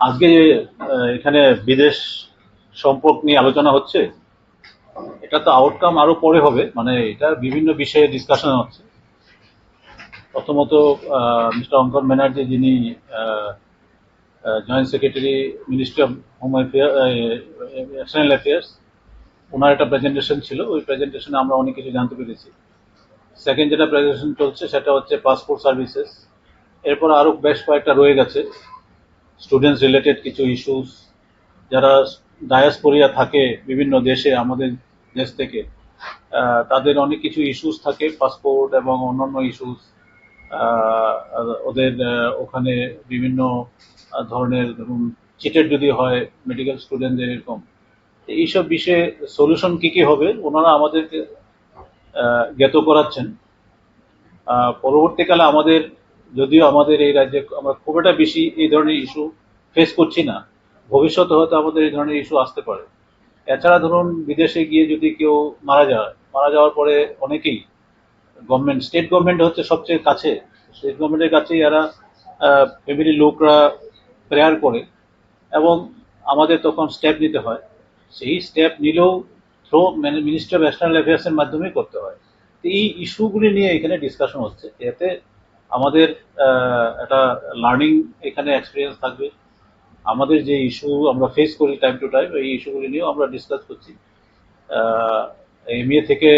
আজকে এখানে বিদেশ সম্পর্ক নিয়ে আলোচনা হচ্ছে। এটা তো আউটকাম আরও পরে হবে মানে এটা বিভিন্ন বিষয়ে ডিসকাশন হচ্ছে। প্রথমত মিস্টার অঙ্কন ব্যানার্জি যিনি joint secretary ministry of home affair external affairs ওনার একটা প্রেজেন্টেশন ছিল। ওই প্রেজেন্টেশনে আমরা অনেক কিছু জানতে পেরেছি। সেকেন্ড যেটা প্রেজেন্টেশন চলছে, সেটা হচ্ছে পাসপোর্ট সার্ভিসেস এরপর আরও বেশ কয়েকটা রয়ে গেছে। স্টুডেন্টস রিলেটেড কিছু ইস্যুস যারা ডায়াসপোরিয়া থাকে বিভিন্ন দেশে, আমাদের দেশ থেকে তাদের অনেক কিছু ইস্যুস থাকে পাসপোর্ট এবং অন্যান্য ইস্যুস ওদের ওখানে বিভিন্ন ধরনের ধরুন চিটেড যদি হয় মেডিকেল স্টুডেন্টদের এরকম এইসব বিষয়ে সলিউশন কী কী হবে, ওনারা আমাদেরকে জ্ঞাত করাচ্ছেন। পরবর্তীকালে আমাদের যদিও আমাদের এই রাজ্যে আমরা খুব একটা বেশি এই ধরনের ইস্যু ফেস করছি না। ভবিষ্যতে হয়তো আমাদের এই ধরনের ইস্যু আসতে পারে। এছাড়া ধরুন, বিদেশে গিয়ে যদি কেউ মারা যায়, মারা যাওয়ার পরে অনেকেই গভর্নমেন্ট স্টেট গভর্নমেন্ট হচ্ছে সবচেয়ে কাছে। স্টেট গভর্নমেন্টের কাছেই এরা ফ্যামিলির লোকরা প্রেয়ার করে এবং আমাদের তখন স্টেপ নিতে হয়। সেই স্টেপ নিলেও থ্রো মানে মিনিস্ট্রি অফ এক্সটার্নাল অ্যাফেয়ার্সের মাধ্যমেই করতে হয়। তো এই ইস্যুগুলি নিয়ে এখানে ডিসকাশন হচ্ছে। এতে আমাদের একটা লার্নিং এখানে এক্সপিরিয়েন্স থাকবে। আমাদের যে ইস্যু আমরা ফেস করি টাইম টু টাইম এই ইস্যুগুলি নিয়েও আমরা ডিসকাস করছি। এমএ থেকে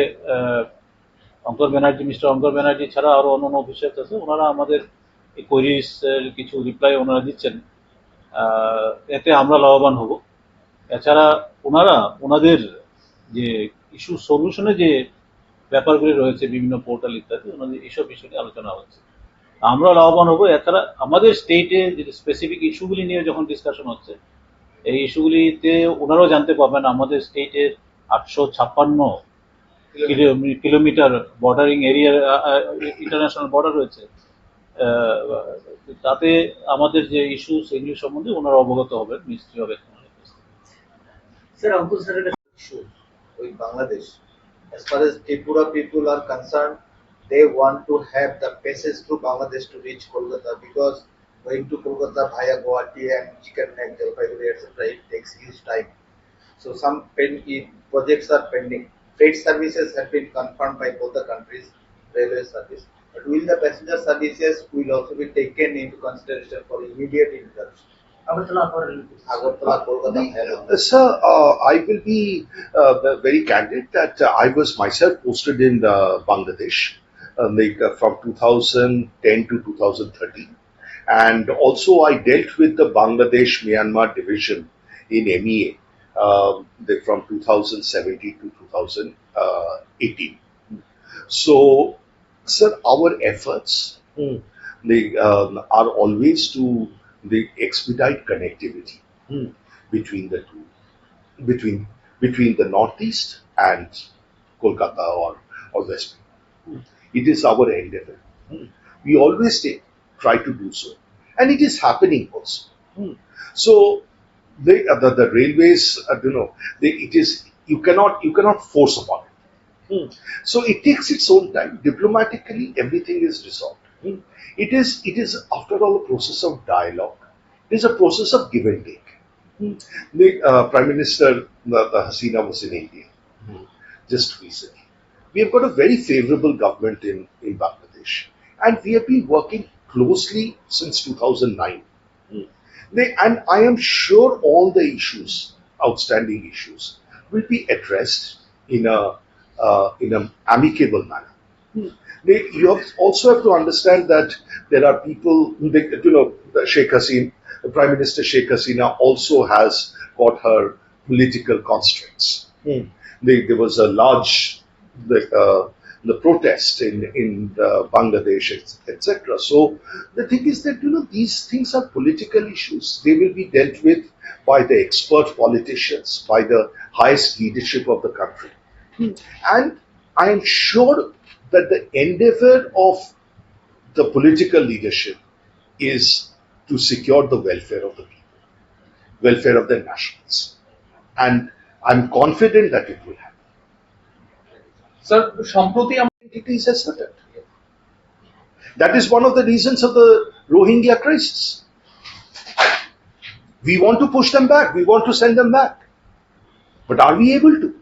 অঙ্কর ব্যানার্জি মিস্টার অঙ্কর ব্যানার্জি ছাড়া আরও অন্যান্য অফিসার্স আছে, ওনারা আমাদের এই কোয়েরিজ কিছু রিপ্লাই ওনারা দিচ্ছেন। এতে আমরা লাভবান হব। এছাড়া ওনারা, ওনাদের যে ইস্যু সলিউশনে যে ব্যাপারগুলি রয়েছে বিভিন্ন পোর্টাল ইত্যাদি, ওনাদের এইসব বিষয় নিয়ে আলোচনা হচ্ছে। আমরা লাভবান হব এছাড়া আমাদের স্টেটে যে স্পেসিফিক ইস্যুগুলি নিয়ে যখন ডিসকাশন হচ্ছে এই ইস্যুগুলিতে ওনারাও জানতে পারবেন আমাদের স্টেটের আটশো ছাপ্পান্ন kilometre bordering area international border রয়েছে তাতে আমাদের যে ইস্যু সেগুলি সম্বন্ধে ওনারা অবগত হবেন Sir, Ankur sir, issue with Bangladesh. As far as Tripura people are concerned, they want to have the passage through Bangladesh to reach Kolkata because going to Kolkata via Guwahati and Chicken Neck, Jalpaiguri, etc. it takes huge time. So some pen, i- projects are pending. Freight services have been confirmed by both the countries, railway service. But will the passenger services will also be taken into consideration for immediate interruption? Agartala for Agartala, Kolkata, Uh, Sir, uh, I will be uh, very candid that uh, I was myself posted in uh, Bangladesh uh, like, uh, from 2010 to 2013. And also I dealt with the Bangladesh Myanmar division in MEA um, the- from 2017 to 2018. So, sir, our efforts they um, are always to they expedite connectivity between the two, between between the northeast and Kolkata or or West Bengal. It is our endeavor. We always take, try to do so, and it is happening also. So they, uh, the, the railways, uh, you know, they, it is you cannot you cannot force upon it. So it takes its own time. Diplomatically, everything is resolved. It is it is after all a process of dialogue. It is a process of give and take. The uh, Prime Minister uh, uh, Hasina was in India just recently. We have got a very favorable government in, in Bangladesh, and we have been working closely since 2009. Hmm. They, and I am sure all the issues, outstanding issues, will be addressed in a uh, in an amicable manner. Hmm. They, you have also have to understand that there are people, they, you know, Sheikh Hasina, Prime Minister Sheikh Hasina also has got her political constraints. Hmm. They, there was a large the, uh, the protest in in uh, Bangladesh, etc. So the thing is that you know these things are political issues. They will be dealt with by the expert politicians, by the highest leadership of the country, and I am sure that the endeavor of the political leadership is to secure the welfare of the people, welfare of the nationals, and I'm confident that it will happen. Sir, Shamproti identity is asserted. That is one of the reasons of the Rohingya crisis. We want to push them back, we want to send them back. But are we able to?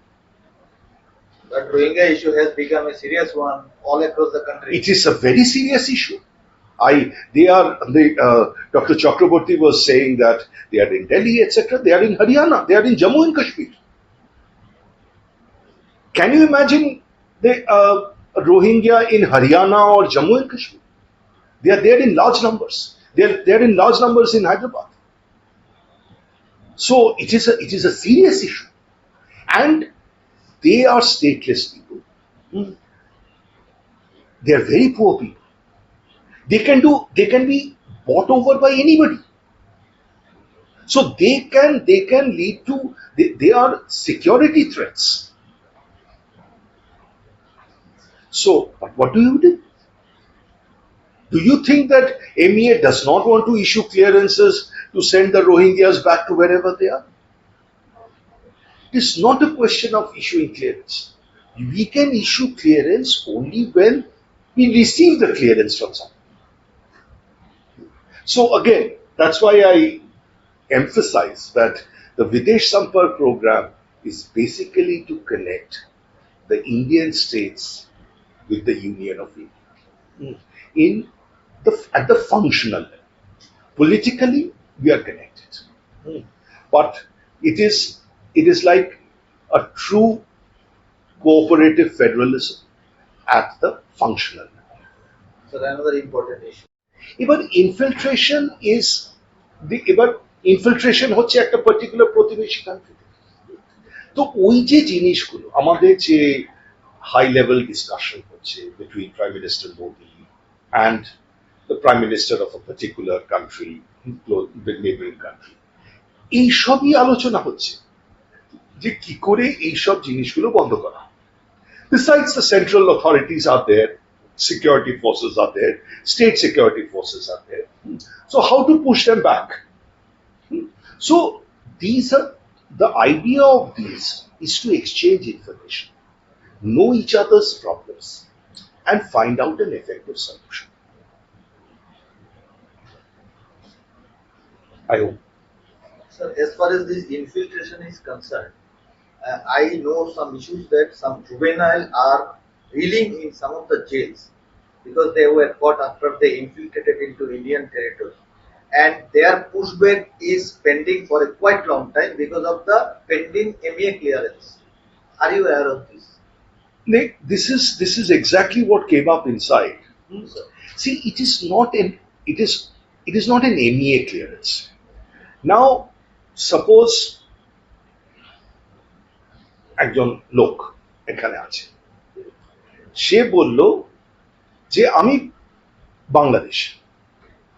But Rohingya issue has become a serious one all across the country. It is a very serious issue. I, they are, they, uh, Dr. Chakraborty was saying that they are in Delhi, etc. They are in Haryana, they are in Jammu and Kashmir. Can you imagine the uh, Rohingya in Haryana or Jammu and Kashmir? They are there in large numbers. They are there in large numbers in Hyderabad. So it is a it is a serious issue, and they are stateless people. Hmm. They are very poor people. They can do they can be bought over by anybody. So they can they can lead to they, they are security threats. So, but what do you do? Do you think that MEA does not want to issue clearances to send the Rohingyas back to wherever they are? It is not a question of issuing clearance. We can issue clearance only when we receive the clearance from someone. So again, that's why I emphasize that the Videsh Sampar program is basically to connect the Indian states with the Union of India in the at the functional level. Politically, we are connected, mm. but it is it is like a true cooperative federalism at the functional level. So another important issue. এবার infiltration is এবার infiltration হচ্ছে একটা particular প্রতিবেশী country তো ওই যে জিনিসগুলো আমাদের যে হাই লেভেল ডিসকাশন হচ্ছে between prime minister Modi and the prime minister of a particular country neighbouring country এইসবই আলোচনা হচ্ছে যে কি করে এইসব জিনিসগুলো বন্ধ করা Besides, the central authorities are there, security forces are there, state security forces are there. So, how to push them back? So, these are the idea of these is to exchange information, know each other's problems, and find out an effective solution. I hope. Sir, as far as this infiltration is concerned, uh, I know some issues that some juvenile are reeling in some of the jails because they were caught after they infiltrated into Indian territory. And their pushback is pending for a quite long time because of the pending MEA clearance. Are you aware of this? Nick, this is this is exactly what came up inside. Sir? See, it is not an it is it is not an MEA clearance. Now, suppose একজন লোক এখানে আছে সে বলল যে আমি বাংলাদেশ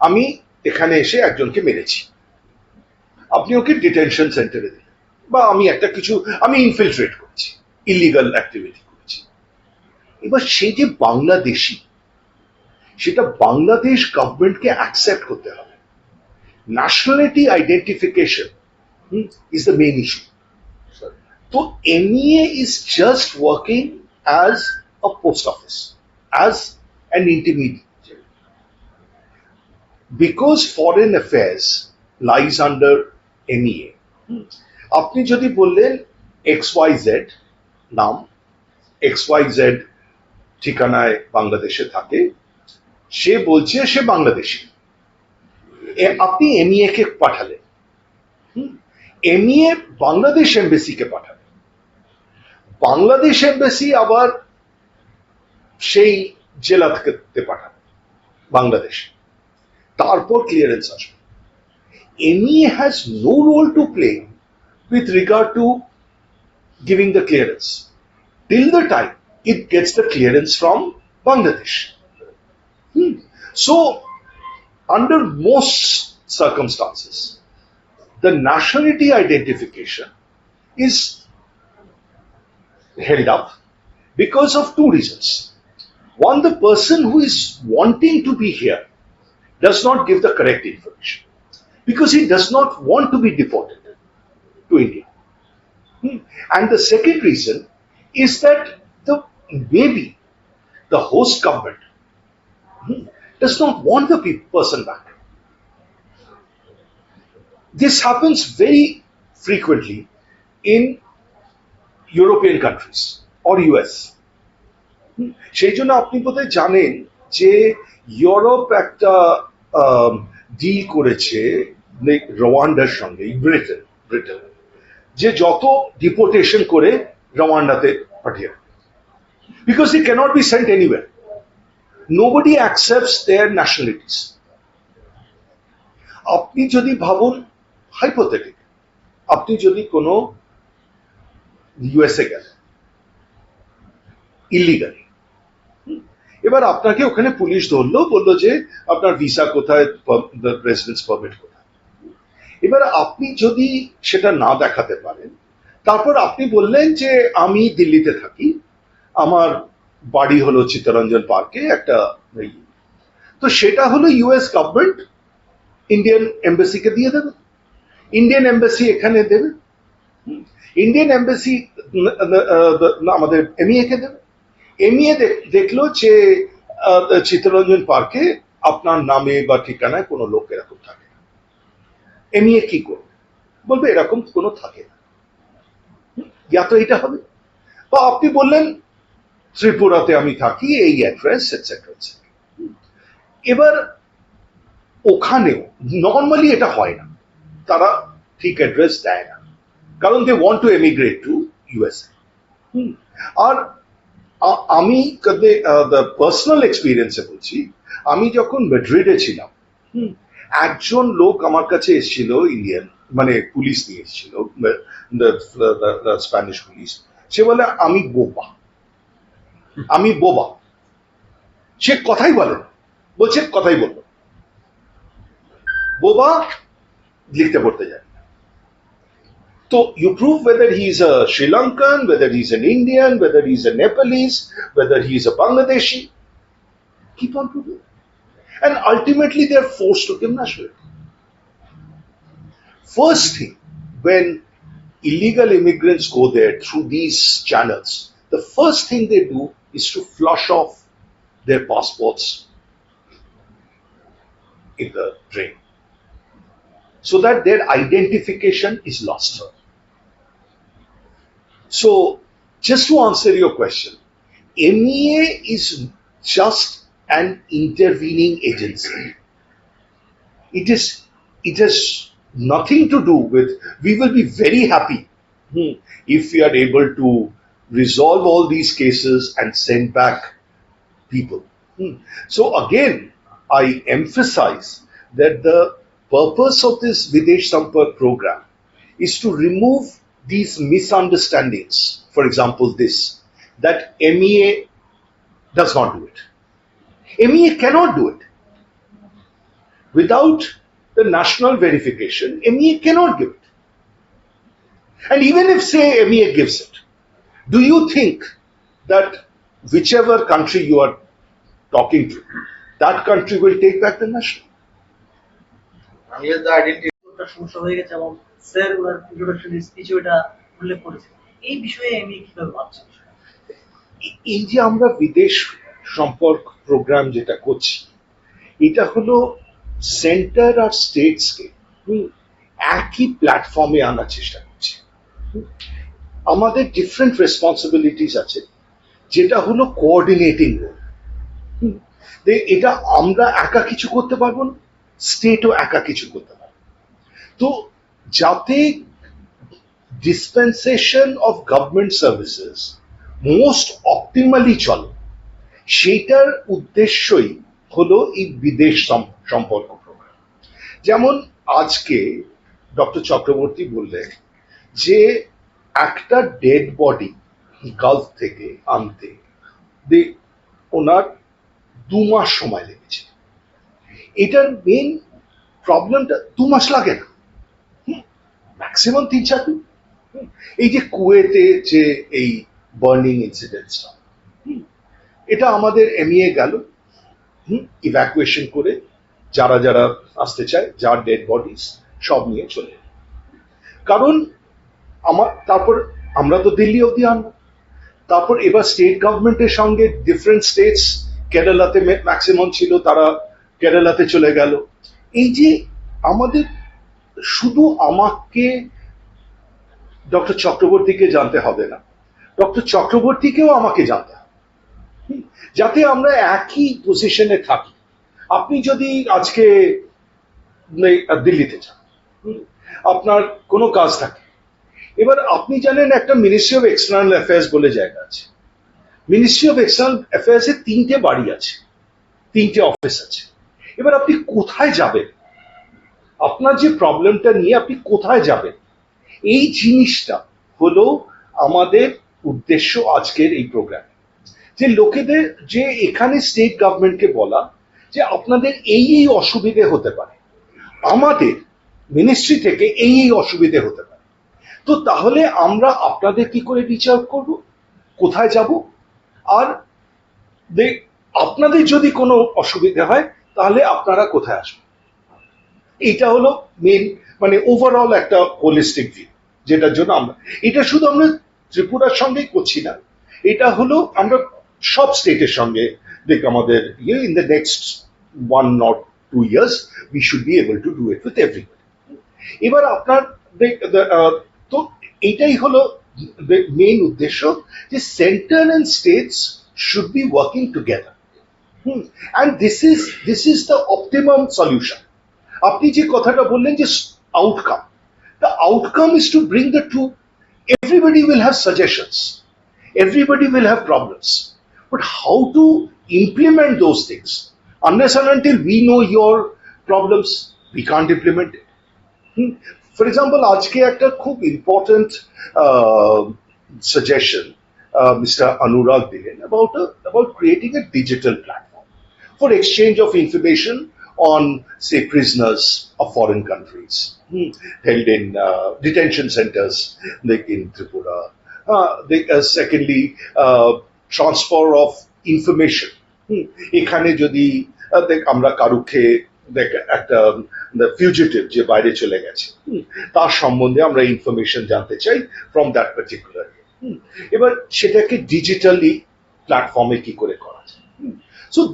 আমি এখানে এসে একজনকে মেরেছি আপনি ওকে ডিটেনশন সেন্টারে দিলেন বা আমি একটা কিছু আমি ইনফিলট্রেট করছি ইলিগাল অ্যাক্টিভিটি এবার সে যে বাংলাদেশি সেটা বাংলাদেশ গভর্নমেন্টকে অ্যাকসেপ্ট করতে হবে nationality identification is the main issue Sir. তো NEA is just working as a post office as an intermediate because foreign affairs lies under NEA আপনি যদি বললেন এক্স ওয়াই জেড নাম এক্স ওয়াই জেড ঠিকানায় বাংলাদেশে থাকে, সে বলছে সে বাংলাদেশি। আপনি এমইএ কে পাঠালেন। এমইএ বাংলাদেশ এমবেসিকে পাঠালেন। বাংলাদেশ এমবেসি আবার সেই জেলা থেকে পাঠাবে বাংলাদেশ। তারপর ক্লিয়ারেন্স আসবে। MEA has no role to play with regard to giving the clearance till the time it gets the clearance from Bangladesh. Hmm. So, under most circumstances, the nationality identification is held up because of two reasons. One, the person who is wanting to be here does not give the correct information because he does not want to be deported to India. Hmm. And the second reason is that maybe the host government hmm, does not want the pe- person back. this happens very frequently in European countries or US. সেই জন্য আপনি বোধহয় জানেন যে Europe একটা deal করেছে রওয়ান্ডার সঙ্গে Britain Britain যে যত ডিপোর্টেশন করে রওয়ান্ডাতে পাঠিয়ে because they cannot be sent anywhere. Nobody accepts their nationalities. আপনি যদি ভাবুন হাইপোথেটিক আপনি যদি কোনো ইউএসএ গেলেন ইলিগালি এবার আপনাকে ওখানে পুলিশ ধরলো, বলল যে আপনার ভিসা কোথায় রেসিডেন্স পারমিট কোথায়। এবার আপনি যদি সেটা না দেখাতে পারেন, তারপর আপনি বললেন যে আমি দিল্লিতে থাকি আমার বাড়ি হলো চিত্তরঞ্জন পার্কে, একটা তো সেটা হলো ইউএস গভর্নমেন্ট ইন্ডিয়ান এম্বাসিকে দিয়ে দেবে। ইন্ডিয়ান এম্বাসি এখানে দেবে। ইন্ডিয়ান এম্বাসি আমাদের এমইএ কে দেবে। এমইএ দেখল যে চিত্তরঞ্জন পার্কে আপনার নামে বা ঠিকানায় কোনো লোক এরকম থাকে না। এমইএ কি করবে? বলবে এরকম কোনো থাকে না। ইয়া তো এটা হবে। বা আপনি বললেন ত্রিপুরাতে আমি থাকি, এই অ্যাড্রেস এটসেট্রা এবার ওখানেও নর্মালি এটা হয় না। তারা ঠিক অ্যাড্রেস দেয় না। কারণ they want to emigrate to USA আর আমি পার্সোনাল এক্সপিরিয়েন্সে বলছি, আমি যখন মেড্রিডে ছিলাম একজন লোক আমার কাছে এসেছিল, ইন্ডিয়ান মানে পুলিশ নিয়ে এসেছিল স্প্যানিশ পুলিশ সে বলে, আমি বোবা আমি বোবা সে কথাই বলে না। বলছে কথাই বললো বোবা লিখতে পড়তে যায় So you prove whether he's a Sri Lankan, whether he's an Indian, whether he's a Nepalese, whether he's a Bangladeshi. Keep on proving. And ultimately they're forced to give nationality. First thing, when illegal immigrants go there through these channels, the first thing they do is to flush off their passports in the drain so that their identification is lost. So, just to answer your question, MEA is just an intervening agency. It is, it has nothing to do with, we will be very happy hmm, if we are able to resolve all these cases and send back people. Hmm. So again, I emphasize that the purpose of this Videsh Sampark program is to remove these misunderstandings. For example, this that MEA does not do it. MEA cannot do it. Without the national verification, MEA cannot give it. And even if, say, MEA gives it, do you think that whichever country you are talking to, that country will take back the national? সমস্যা হয়ে গেছে এবং sir ওনার introduction স্পিচে ওটা উল্লেখ করেছে এই বিষয়ে আমি কীভাবে ভাবছি এই যে আমরা বিদেশ সম্পর্ক প্রোগ্রাম যেটা করছি এটা হলো সেন্টার আর স্টেটসকে একই প্ল্যাটফর্মে আনার চেষ্টা করছি। আমাদের ডিফারেন্ট রেসপন্সিবিলিটিস আছে, যেটা হলো কোঅর্ডিনেটিং রোল এটা আমরা একা কিছু করতে পারব না স্টেটও একা কিছু করতে পারবে। তো যাতে dispensation of government services most optimally চলে, সেইটার উদ্দেশ্যই হলো এই বিদেশ সম্পর্ক প্রোগ্রাম যেমন আজকে ডক্টর চক্রবর্তী বললেন যে একটা ডেড বডি গালফ থেকে আনতে। ওনার দু মাস সময় লেগেছে। এটার মেন প্রবলেমটা দু মাস লাগে না। ম্যাক্সিমাম তিন চার দিন। এই যে কুয়েতে যে এই বার্নিং ইনসিডেন্টসটা এটা আমাদের এমইএ গেল ইভ্যাকুয়েশন করে যারা যারা আসতে চায়, যার ডেড বডিস সব নিয়ে চলে। কারণ আমার, তারপর আমরা তো দিল্লি অব্দি আনব। তারপর এবার স্টেট গভর্নমেন্টের সঙ্গে ডিফারেন্ট স্টেটস কেরালাতে ম্যাক্সিমাম ছিল, তারা কেরালাতে চলে গেল। এই যে আমাদের শুধু আমাকে ডক্টর চক্রবর্তীকে জানতে হবে না, ডক্টর চক্রবর্তীকেও আমাকে জানতে হবে। যাতে আমরা একই পজিশনে থাকি। আপনি যদি আজকে দিল্লিতে যান আপনার কোনো কাজ থাকে এবার আপনি জানেন একটা মিনিস্ট্রি অফ এক্সটার্নাল অ্যাফেয়ার্স বলে জায়গা আছে। মিনিস্ট্রি অফ এক্সটার্নাল অ্যাফেয়ার্স এর তিনটে বাড়ি আছে, তিনটে অফিস আছে। এবার আপনি কোথায় যাবেন? আপনার যে প্রবলেমটা নিয়ে আপনি কোথায় যাবেন? এই জিনিসটা হলো আমাদের উদ্দেশ্য আজকের এই প্রোগ্রাম যে লোকেদের, যে এখানে স্টেট গভর্নমেন্টকে বলা, যে আপনাদের এই এই অসুবিধে হতে পারে। আমাদের মিনিস্ট্রি থেকে এই এই অসুবিধে হতে পারে। তো তাহলে আমরা আপনাদের কি করে রিচ আউট করব? কোথায় যাব? আর আপনাদের যদি কোনো অসুবিধা হয়, তাহলে আপনারা কোথায় আসবেন? এটা হলো মেন মানে ওভারঅল একটা হোলিস্টিক ভিউ যেটার জন্য আমরা, এটা শুধু আমরা ত্রিপুরার সঙ্গেই করছি না, এটা হলো আমরা সব স্টেটের সঙ্গে, দেখ আমাদের ইয়ে in the next one not two years we should be able to do it with everybody এবার আপনার তো এটাই হলো মেইন উদ্দেশ্য যে centre and states should be working together and this is this is the optimum solution আপনি যে কথাটা বললেন যে outcome the outcome is to bring the to everybody will have suggestions everybody will have problems but how to implement those things unless and until we know your problems we can't implement it for example আজকে একটা খুব important suggestion mister Anurag দিলেন about about creating a digital platform for exchange of information on, say, prisoners of foreign countries hmm, held in uh, detention centers like in Tripura. Uh, they, uh, secondly, uh, transfer of information. Hmm, এখানে যদি আহ, দেখ আমরা কারুকে দেখ একটা fugitive যে বাইরে চলে গেছে তার সম্বন্ধে আমরা ইনফরমেশন জানতে চাই ফ্রম দ্যাট পার্টিকুলার এবার সেটাকে ডিজিটালি প্ল্যাটফর্মে কি করে করা যায়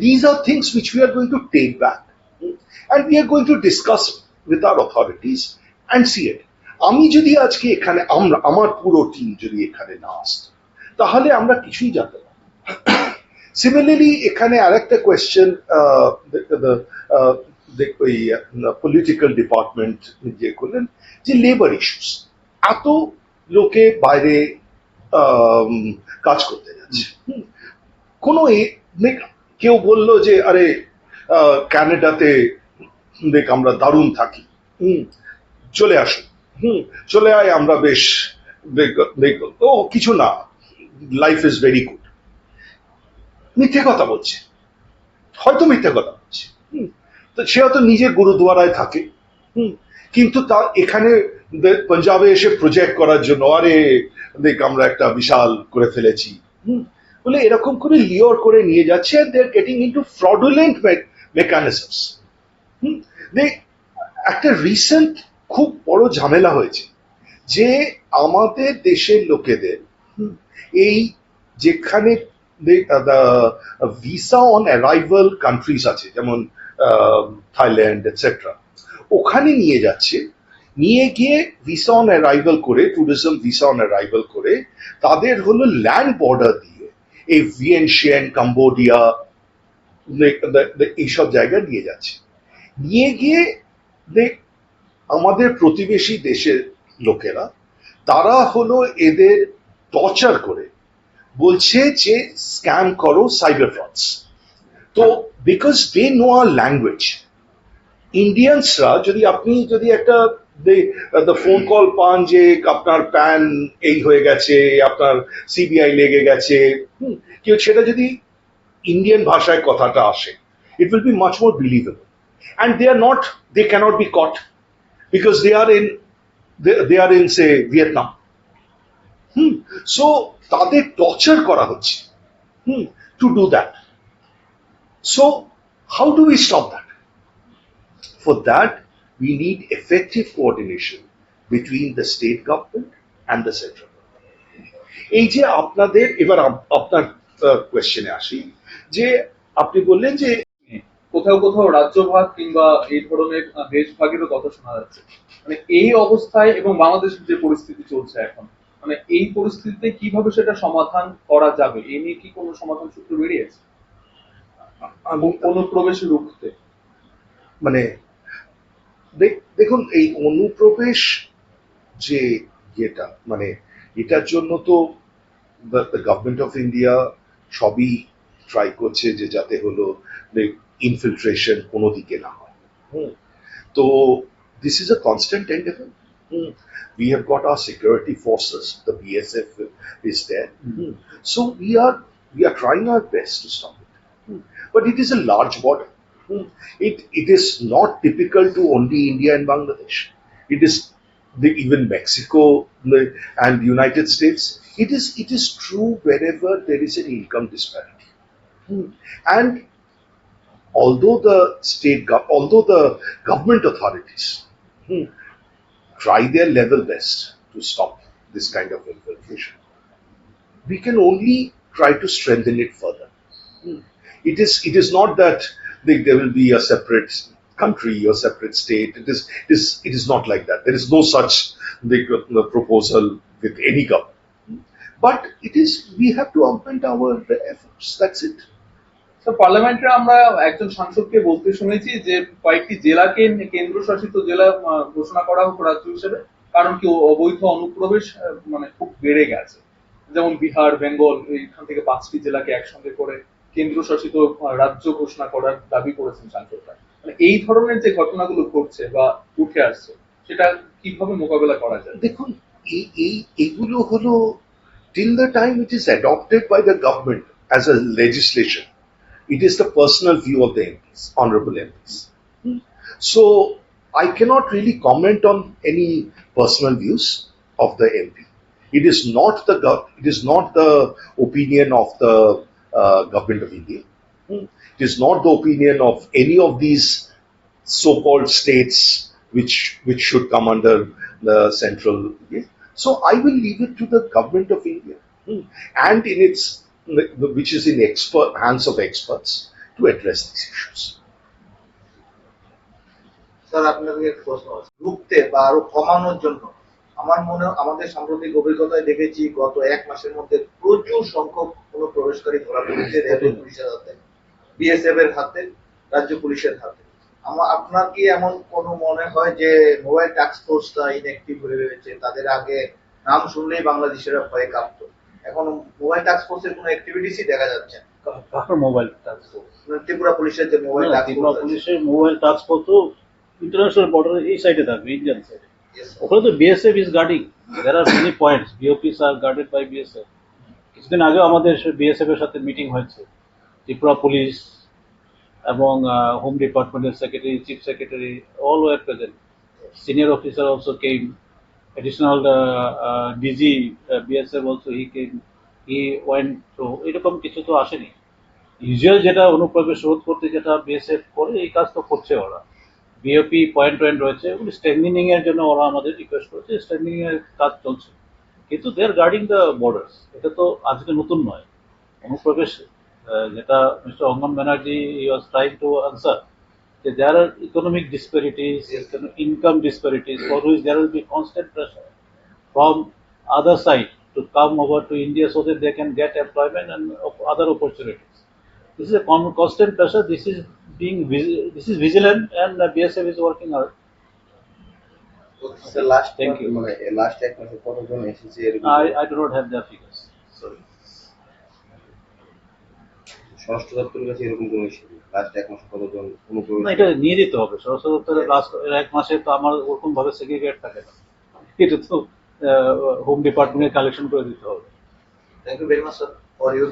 these are things which we are going to take back hmm, and we are going to discuss with our authorities and see it. আমি যদি আজকে এখানে আমরা আমার পুরো টিম যদি এখানে না আসতো তাহলে আমরা কিছুই জানতে পারতাম সিমিলারলি এখানে আরেকটা কোয়েশ্চেন পলিটিক্যাল ডিপার্টমেন্ট যে করলেন যে লেবার ইস্যুস এত লোকে বাইরে কাজ করতে যাচ্ছে। কোনো কেউ বলল যে আরে আহ, কানাডাতে দেখ আমরা দারুণ থাকি। হুম। চলে আসুন। হুম। চলে আয় আমরা বেশ ও কিছু না। লাইফ ইজ ভেরি গুড মিথ্যে কথা বলছে। হয়তো মিথ্যে কথা। সে হয়তো নিজে গুরুদুয়ারায় থাকে, হুম, কিন্তু তা এখানে পাঞ্জাবে এসে প্রজেক্ট করার জন্য, আরে, দেখ আমরা একটা বিশাল করে ফেলেছি, হুম, বলে এরকম করে লিওর করে নিয়ে যাচ্ছে and they're getting into fraudulent me- mechanisms, হুম একটা রিসেন্ট খুব বড় ঝামেলা হয়েছে, যে আমাদের দেশের লোকেদের এই যেখানে ভিসা অন অ্যারাইভাল কান্ট্রিজ আছে, যেমন থাইল্যান্ড এটসেট্রা ওখানে নিয়ে যাচ্ছে, নিয়ে গিয়ে ভিসা অন অ্যারাইভাল করে ট্যুরিজম ভিসা অন অ্যারাইভাল করে, তাদের হলো ল্যান্ড বর্ডার দিয়ে এই ভিয়েনশিয়ান কাম্বোডিয়া এইসব জায়গায় নিয়ে যাচ্ছে। নিয়ে গিয়ে আমাদের প্রতিবেশী দেশের লোকেরা, তারা হলো এদের টর্চার করে। বলছে যে স্ক্যাম করো সাইবার ফ্রডস তো because they know our language ইন্ডিয়ানসরা যদি আপনি যদি একটা ফোন কল পান যে আপনার প্যান এই হয়ে গেছে আপনার সিবিআই লেগে গেছে হুম, কেউ সেটা যদি ইন্ডিয়ান ভাষায় কথাটা আসে it will be much more believable and they are not they cannot be caught because they are in they are in say Vietnam hmm so তাদের টর্চার করা হচ্ছে। হুম to do that so how do we stop that For that, we need effective coordination between the state government and the central government. এই যে আপনাদের এবার আপনার আসি যে আপনি বললেন যে কোথাও কোথাও কোথাও রাজ্যভাগ কিংবা এই ধরনের আহ, দেশভাগেরও কথা শোনা যাচ্ছে। মানে এই অবস্থায় এবং বাংলাদেশের যে পরিস্থিতি চলছে এখন মানে এই পরিস্থিতিতে কীভাবে সেটা সমাধান করা যাবে? এ নিয়ে কি কোনো সমাধান সূত্র বেরিয়েছে? এবং অনুপ্রবেশ রুখতে। মানে দেখ- দেখুন এই অনুপ্রবেশ যে ইয়েটা মানে এটার জন্য তো গভর্নমেন্ট অফ ইন্ডিয়া সবই ট্রাই করছে যে যাতে হলো ইনফিলট্রেশন কোনো দিকে না হয়। হুম। তো this is a constant endeavour we have got our security forces the bsf is there so we are we are trying our best to stop it but it is a large border hmm. it it is not typical to only India and Bangladesh. It is the, even Mexico and the United States. It is it is true wherever there is an income disparity. Hmm. And although the state although the government authorities hmm, try their level best to stop this kind of infiltration, we can only try to strengthen it further hmm. it is it is not that there there will be a separate country or separate state. It is it is it is not like that. There is no such big uh, proposal with any government. But it is we have to augment our efforts. That's it. তো পার্লামেন্টে আমরা একজন সাংসদকে বলতে শুনেছি যে কয়েকটি জেলাকে কেন্দ্রশাসিত জেলা আহ, ঘোষণা করা হোক রাজ্য হিসেবে কারণ কি ও- অবৈধ অনুপ্রবেশ আহ, মানে খুব বেড়ে গেছে যেমন বিহার বেঙ্গল এইখান থেকে পাঁচটি জেলাকে একসঙ্গে করে কেন্দ্রশাসিত আহ, রাজ্য ঘোষণা করার দাবি করেছেন সাংসদরা মানে এই ধরনের যে ঘটনাগুলো ঘটছে বা উঠে আসছে সেটা কিভাবে মোকাবেলা করা যায় দেখুন এই এই এগুলো হলো till the time it is adopted by the government as a legislation it is the personal view of the MPs honorable MPs so I cannot really comment on any personal views of the MP it is not the gov- it is not the opinion of the uh, government of India it is not the opinion of any of these so-called states which which should come under the central yeah. so i will leave it to the government of india hmm, and in its which is in expert hands of experts to address these issues sir আপনাদের একটা প্রশ্ন আছে রুখতে বা আরো কমানোর জন্য আমার মনে আমাদের সাম্প্রতিক অভিজ্ঞতায় দেখেছি গত এক মাসের মধ্যে প্রচুর সংখ্যক অনুপ্রবেশকারী ধরা পড়েছে রেলওয়ে পুলিশের হাতে বিএসএফ এর হাতে রাজ্য পুলিশের হাতে। আমার আপনার কি এমন কোনো মনে হয় যে মোবাইল টাস্ক ফোর্সটা ইনঅ্যাক্টিভ হয়ে রয়েছে? তাদের আগে নাম শুনলেই বাংলাদেশেরা ভয়ে কাঁপতো। এখন মোবাইল টাস্ক ফোর্সের কোনো অ্যাক্টিভিটিসই দেখা যাচ্ছে মোবাইল টাস্ক ফোর্স মানে ত্রিপুরা পুলিশের যে মোবাইল টাস্ক ফোর্স পুলিশের মোবাইল টাস্ক ফোর্স তো ইন্টারন্যাশনাল বর্ডার এই সাইডে থাকবে ইন্ডিয়ান সাইডে. ওখানে তো BSF is guarding there are many points BOPs are guarded by BSF কিছুদিন আগেও আমাদের বিএসএফ এর সাথে মিটিং হয়েছে। ত্রিপুরা পুলিশ এবং হোম ডিপার্টমেন্টের secretary chief secretary all were present senior officer also came additional uh, uh, DG uh, BSF also he came he went তো এরকম কিছু তো আসেনি। ইউজুয়াল যেটা অনুপ্রবেশ রোধ করতে যেটা বিএসএফ করে এই কাজ তো করছে ওরা। বিওপি পয়েন্ট টয়েন্ট রয়েছে এগুলি স্ট্রেন্দিনিং এর জন্য ওরা আমাদের রিকোয়েস্ট করেছে স্ট্রেন্দিনিং এর কাজ চলছে। কিন্তু they are guarding the borders এটা তো আজকে নতুন নয়। অনুপ্রবেশ যেটা mister অঙ্গম Banerjee use try to answer যে they are economic disparities income disparities for which they be constant pressure from other side to come over to India so they can get employment and other opportunity This is a constant pressure. This is being this is vigilant, and the BSF is working hard. Sir last Thank you. এসেছে এরকম I, I do not have the figures. Sorry. স্বরাষ্ট্র দপ্তরের কাছে এরকম কোনো issue last এক মাসে কতজন অনুপ্রবেশ না এটা নিয়ে দিতে হবে স্বরাষ্ট্র দপ্তরের লাস্ট এক মাসে তো আমার ওরকম ভাবে সেগ্রিগেট থাকে না এটা তো হোম ডিপার্টমেন্টে কালেকশন করে দিতে হবে Thank you very much, sir, for your